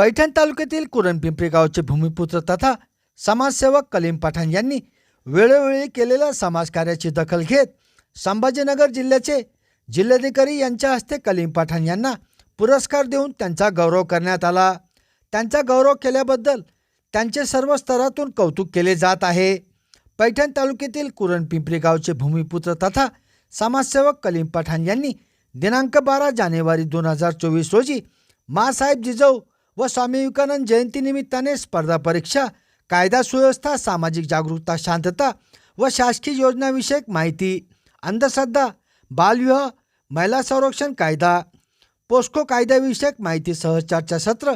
पैठण तालुक्यातील कुरणपिंपरी गावचे भूमिपुत्र तथा समाजसेवक कलीम पठाण यांनी वेळोवेळी केलेल्या समाजकार्याची दखल घेत संभाजीनगर जिल्ह्याचे जिल्हाधिकारी यांच्या हस्ते कलीम पठाण यांना पुरस्कार देऊन त्यांचा गौरव करण्यात आला. त्यांचा गौरव केल्याबद्दल त्यांचे सर्व स्तरातून कौतुक केले जात आहे. पैठण तालुक्यातील कुरणपिंपरी गावचे भूमिपुत्र तथा समाजसेवक कलीम पठाण यांनी दिनांक बारा जानेवारी दोन हजार चोवीस रोजी मासाहेब जिजाऊ व स्वामी विवेकानंद जयंतीनिमित्ताने स्पर्धा परीक्षा कायदा सुव्यवस्था सामाजिक जागरूकता शांतता व शासकीय योजनाविषयक माहिती अंधश्रद्धा बालविवाह महिला संरक्षण कायदा पोस्को कायद्याविषयक माहितीसह चर्चासत्र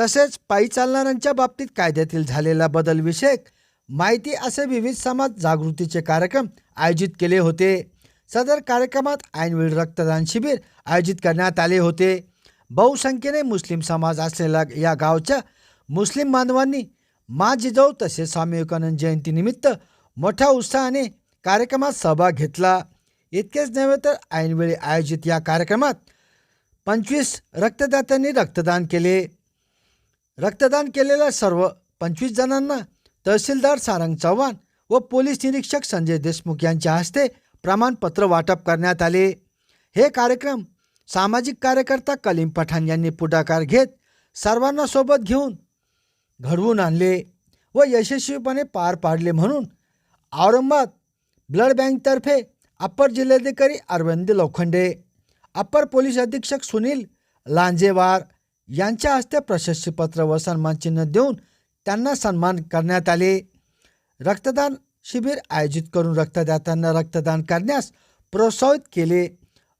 तसेच पायी चालणाऱ्यांच्या बाबतीत कायद्यातील झालेला बदल विषयक माहिती असे विविध समाज जागृतीचे कार्यक्रम आयोजित केले होते. सदर कार्यक्रमात ऐनवेळी रक्तदान शिबिर आयोजित करण्यात आले होते. बहुसंख्येने मुस्लिम समाज असलेल्या या गावच्या मुस्लिम बांधवांनी मा जिजाऊ तसेच स्वामी विवेकानंद जयंतीनिमित्त मोठ्या उत्साहाने कार्यक्रमात सहभाग घेतला. इतकेच नव्हे तर ऐनवेळी आयोजित या कार्यक्रमात पंचवीस रक्तदात्यांनी रक्तदान केले. रक्तदान केलेल्या सर्व पंचवीस जणांना तहसीलदार सारंग चव्हाण व पोलीस निरीक्षक संजय देशमुख यांच्या हस्ते प्रमाणपत्र वाटप करण्यात आले. हे कार्यक्रम सामाजिक कार्यकर्ता कलीम पठाण यांनी पुढाकार घेत सर्वांना सोबत घेऊन घडवून आणले व यशस्वीपणे पार पाडले म्हणून औरंगाबाद ब्लड बँकतर्फे अप्पर जिल्हाधिकारी अरविंद लोखंडे अप्पर पोलीस अधीक्षक सुनील लांजेवार यांच्या हस्ते प्रशस्तीपत्र व सन्मानचिन्ह देऊन त्यांना सन्मान करण्यात आले. रक्तदान शिबिर आयोजित करून रक्तदात्यांना रक्तदान करण्यास प्रोत्साहित केले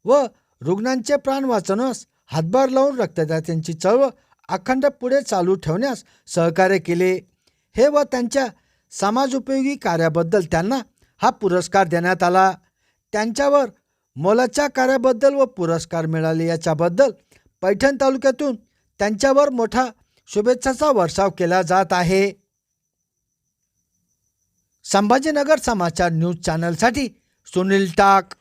व रुग्णांचे प्राण वाचवण्यास हातभार लावून रक्तदात्यांची चळवळ अखंड पुढे चालू ठेवण्यास सहकार्य केले. हे व त्यांच्या समाजोपयोगी कार्याबद्दल त्यांना हा पुरस्कार देण्यात आला. त्यांच्यावर मोलाच्या कार्याबद्दल व पुरस्कार मिळाले याच्याबद्दल पैठण तालुक्यातून त्यांच्यावर मोठा शुभेच्छाचा वर्षाव केला जात आहे. संभाजीनगर समाचार न्यूज चॅनलसाठी सुनील टाक.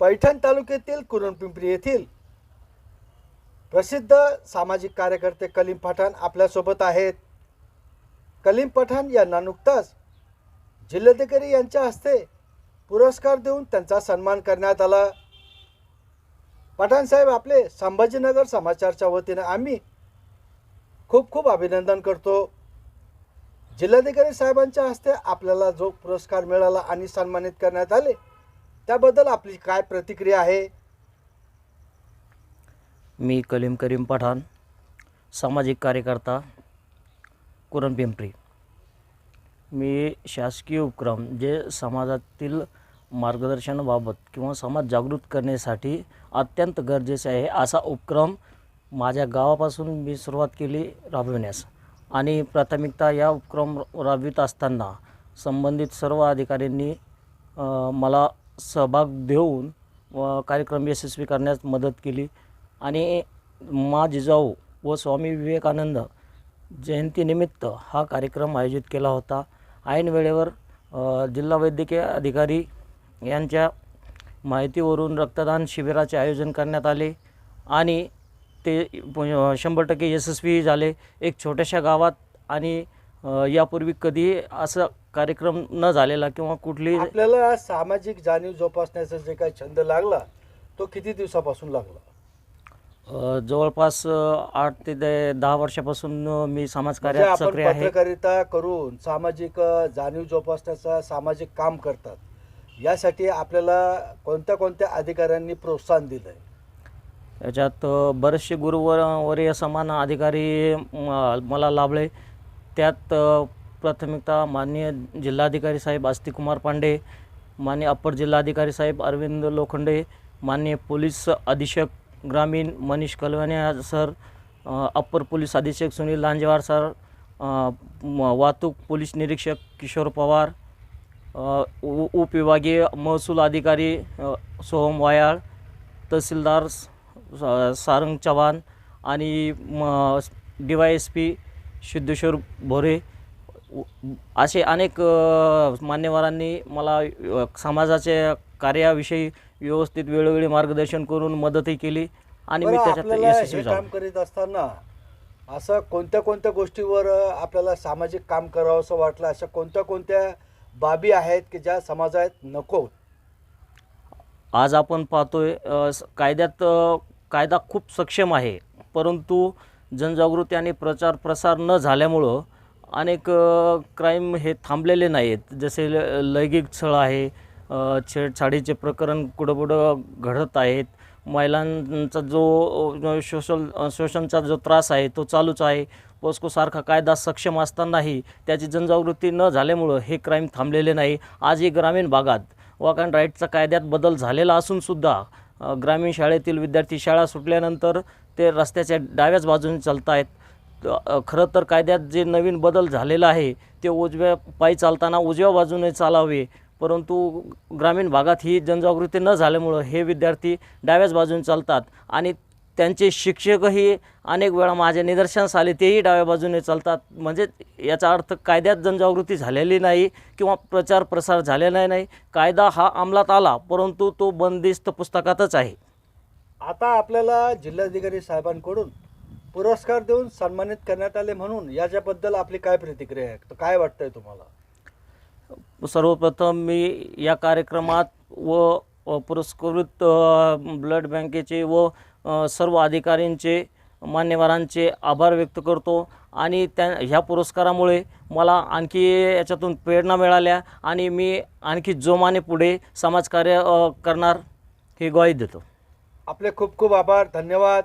पैठण तालुक्यातील कुरणपिंपरी येथील प्रसिद्ध सामाजिक कार्यकर्ते कलीम पठाण आपल्यासोबत आहेत. कलीम पठाण यांना नुकताच जिल्हाधिकारी यांच्या हस्ते पुरस्कार देऊन त्यांचा सन्मान करण्यात आला. पठाण साहेब आपले संभाजीनगर समाचारच्या वतीने आम्ही खूप खूप अभिनंदन करतो. जिल्हाधिकारी साहेबांच्या हस्ते आपल्याला जो पुरस्कार मिळाला आणि सन्मानित करण्यात आले त्याबद्दल आपली काय प्रतिक्रिया आहे? मी कलीम करीम पठाण सामाजिक कार्यकर्ता कुरण पिंपरी. मी शासकीय उपक्रम जे समाजातील मार्गदर्शनाबाबत किंवा समाज जागृत करण्यासाठी अत्यंत गरजेचे आहे असा उपक्रम माझ्या गावापासून मी सुरुवात केली राबविण्यास. आणि प्राथमिकता या उपक्रम राबवित असताना संबंधित सर्व अधिकाऱ्यांनी मला सहभाग देऊन व कार्यक्रम यशस्वी करण्यास मदत केली. आणि मा जिजाऊ व स्वामी विवेकानंद जयंतीनिमित्त हा कार्यक्रम आयोजित केला होता. ऐन वेळेवर जिल्हा वैद्यकीय अधिकारी यांच्या माहितीवरून रक्तदान शिबिराचे आयोजन करण्यात आले आणि ते शंभर टक्के यशस्वी झाले. एक छोट्याशा गावात आणि यापूर्वी कधी असं कार्यक्रम न झालेला किंवा कुठली आपल्याला सामाजिक जाणीव जोपासण्याचा जे काही छंद लागला तो किती दिवसापासून लागला? अ, जवळपास अ, आठ ते दे- दहा वर्षापासून अ, मी म्हणजे समाजकार्यात आपण सक्रिय आहे. पत्रकारिता करून सामाजिक अ, जाणीव जोपासण्याचा सामाजिक काम करतात. यासाठी आपल्याला कोणत्या कोणत्या अधिकाऱ्यांनी प्रोत्साहन दिलंय? याच्यात अ, बरेचसे गुरुवर वरीय समान अधिकारी म- मला लाभले. त्यात अ, प्राथमिकता माननीय जिल्हाधिकारी साहेब आस्तिकुमार पांडे माननीय अप्पर जिल्हाधिकारी साहेब अरविंद लोखंडे माननीय पोलीस अधीक्षक ग्रामीण Manish Kalwane sir upper police अधीक्षक सुनील लांजेवार सर वाहतूक पोलीस निरीक्षक किशोर पवार उ उपविभागीय महसूल अधिकारी सोहम वायाळ तहसीलदार सारंग चव्हाण आणि म D Y S P Siddheshwar Bhore असे अनेक मान्यवरांनी मला अ, समाजाचे कार्याविषयी व्यवस्थित वेळोवेळी मार्गदर्शन करून मदतही केली आणि मी त्याच्यात यशस्वी झालो. काम करीत असताना असं कोणत्या कोणत्या गोष्टीवर आपल्याला सामाजिक काम करावं असं वाटलं? अशा कोणत्या कोणत्या बाबी आहेत की ज्या समाजात नको आज आपण पाहतोय कायद्यात कायदा खूप सक्षम आहे. परंतु जनजागृती आणि प्रचार प्रसार न झाल्यामुळं अनेक क्राईम हे थांबलेले नाही आहेत जसे ल लैंगिक छळ आहे छेडछाडीचे प्रकरण कुठं कुठं घडत आहेत. महिलांचा जो शोषण शोषणचा जो त्रास आहे तो चालूच आहे. पोस्कोसारखा कायदा सक्षम असतानाही त्याची जनजागृती न झाल्यामुळं हे क्राईम थांबलेले नाही. आजही ग्रामीण भागात वॉक अँड राईटचा कायद्यात बदल झालेला असूनसुद्धा ग्रामीण शाळेतील विद्यार्थी शाळा सुटल्यानंतर ते रस्त्याच्या डाव्याच बाजूने चालत आहेत खरं तर कायद्यात जे नवीन बदल झालेला आहे ते उजव्या पायी चालताना उजव्या बाजूने चालावे. परंतु ग्रामीण भागात ही जनजागृती न झाल्यामुळं हे विद्यार्थी डाव्याच बाजूने चालतात. आणि त्यांचे शिक्षकही अनेक वेळा माझ्या निदर्शनास आले तेही डाव्या बाजूने चालतात. म्हणजे याचा अर्थ कायद्यात जनजागृती झालेली नाही किंवा प्रचार प्रसार झालेला नाही. कायदा हा अंमलात आला परंतु तो बंदिस्त पुस्तकातच आहे. आता आपल्याला जिल्हाधिकारी साहेबांकडून पुरस्कार देऊन सन्मानित करण्यात आले म्हणून याच्याबद्दल आपली काय प्रतिक्रिया आहे? तर काय वाटतंय तुम्हाला? सर्वप्रथम मी या कार्यक्रमात व पुरस्कृत ब्लड बँकेचे व सर्व अधिकाऱ्यांचे मान्यवरांचे आभार व्यक्त करतो. आणि त्या ह्या पुरस्कारामुळे मला आणखी याच्यातून प्रेरणा मिळाल्या आणि मी आणखी जोमाने पुढे समाजकार्य करणार ही ग्वाही देतो. आपले खूप खूप आभार. धन्यवाद.